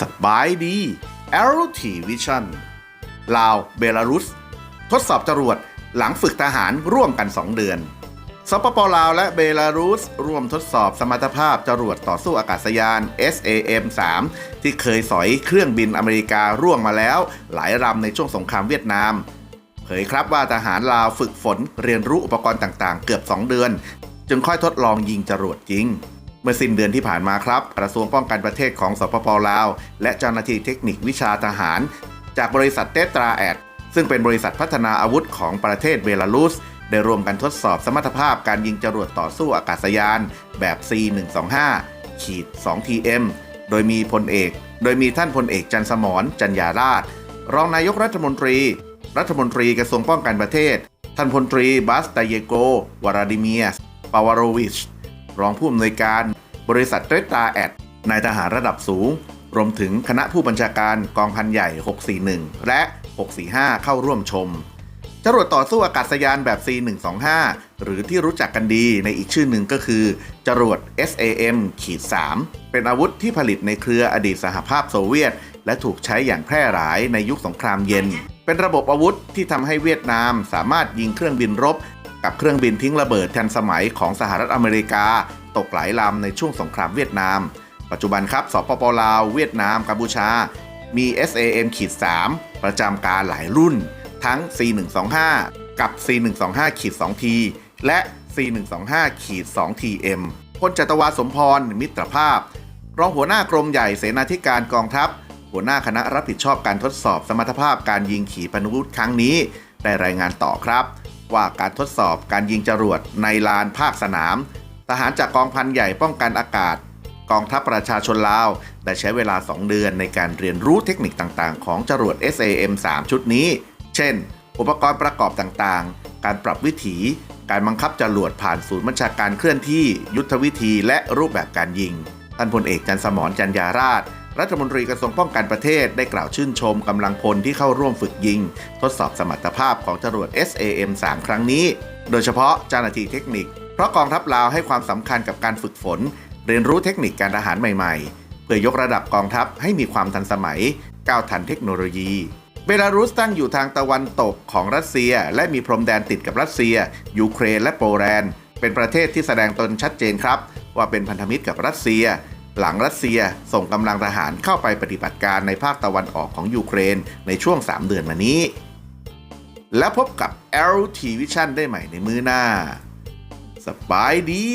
สบายดี a e r o t Vision ลาว เบลารุส ทดสอบจรวดหลังฝึกทหารร่วมกัน 2 เดือน สปปลาวและเบลารุส ร่วมทดสอบสมรรถภาพจรวดต่อสู้อากาศยาน SAM-3 ที่เคยสอยเครื่องบินอเมริการ่วงมาแล้ว หลายลำในช่วงสงครามเวียดนาม เผยครับว่าทหารลาวฝึกฝนเรียนรู้อุปกรณ์ต่างๆ เกือบ 2 เดือน จึงค่อยทดลองยิงจรวดจริง เมื่อสิ้นเดือนที่ผ่านมาครับ กระทรวงป้องกันประเทศของสปปลาว และเจ้าหน้าที่เทคนิควิชาทหาร จากบริษัทเตตราแอดซึ่งเป็นบริษัทพัฒนาอาวุธของประเทศเบลารุสได้รวมกันทดสอบสมรรถภาพการยิงจรวดต่อสู้อากาศยาน แบบ C125 ขีด 2TM โดยมีพลเอก โดยมีท่านพลเอกจันสมรจันยาราช รองนายกรัฐมนตรี รัฐมนตรีกระทรวงป้องกันประเทศ ท่านพลตรีบัสตาเยโก วาราดิเมียส ปาวารวิช รองผู้อำนวยการ บริษัทเตรตาแอด นายทหารระดับสูง รวมถึงคณะผู้บัญชาการกองพันใหญ่ 641 และ 645 เข้าร่วมชมจรวดต่อสู้อากาศยานแบบ C125 หรือที่รู้จักกันดีในอีกชื่อหนึ่งก็คือ จรวด SAM-3 เป็นอาวุธที่ผลิตในเครืออดีตสหภาพโซเวียต และถูกใช้อย่างแพร่หลายในยุคสงครามเย็น เป็นระบบอาวุธที่ทำให้เวียดนามสามารถยิงเครื่องบินรบ กับเครื่องบินทิ้งระเบิดทันสมัยของสหรัฐอเมริกา ตกหลายลำในช่วงสงครามเวียดนาม ปัจจุบันครับสปปลาวเวียดนามกัมพูชา มี SAM-3 ประจำการหลายรุ่น ทั้ง C125 กับ C125-2T และ C125-2TM พลจัตวาสมพร มิตรภาพ รองหัวหน้ากรมใหญ่เสนาธิการกองทัพ หัวหน้าคณะรับผิดชอบการทดสอบสมรรถภาพการยิงขีปนาวุธครั้งนี้ ได้รายงานต่อครับ ว่าการทดสอบการยิงจรวดในลานภาคสนาม ทหารจากกองพันใหญ่ป้องกันอากาศ กองทัพประชาชนลาว ได้ใช้เวลา 2 เดือนในการเรียนรู้เทคนิคต่างๆ ของจรวด SAM-3 ชุดนี้ เช่น อุปกรณ์ประกอบต่างๆ การปรับวิถี การบังคับจรวดผ่านศูนย์บัญชาการเคลื่อนที่ ยุทธวิธีและรูปแบบการยิงท่านพลเอกจันสมรจันยาราช รัฐมนตรีกระทรวงป้องกันประเทศได้กล่าวชื่นชมกำลังพลที่เข้าร่วมฝึกยิง ทดสอบสมรรถภาพของจรวด SAM-3 ครั้งนี้ โดยเฉพาะเจ้าหน้าที่เทคนิค เพราะกองทัพลาวให้ความสำคัญกับการฝึกฝน เรียนรู้เทคนิคการทหารใหม่ๆ เพื่อยกระดับกองทัพให้มีความทันสมัย ก้าวทันเทคโนโลยีเบลารุสตั้งอยู่ทางตะวันตกของรัสเซีย และมีพรมแดนติดกับรัสเซีย ยูเครนและโปแลนด์ เป็นประเทศที่แสดงตนชัดเจนครับ ว่าเป็นพันธมิตรกับรัสเซีย หลังรัสเซียส่งกำลังทหารเข้าไปปฏิบัติการในภาคตะวันออกของยูเครนในช่วง 3 เดือนมานี้ แล้วพบกับ LT Vision ได้ใหม่ในมือหน้า สบายดี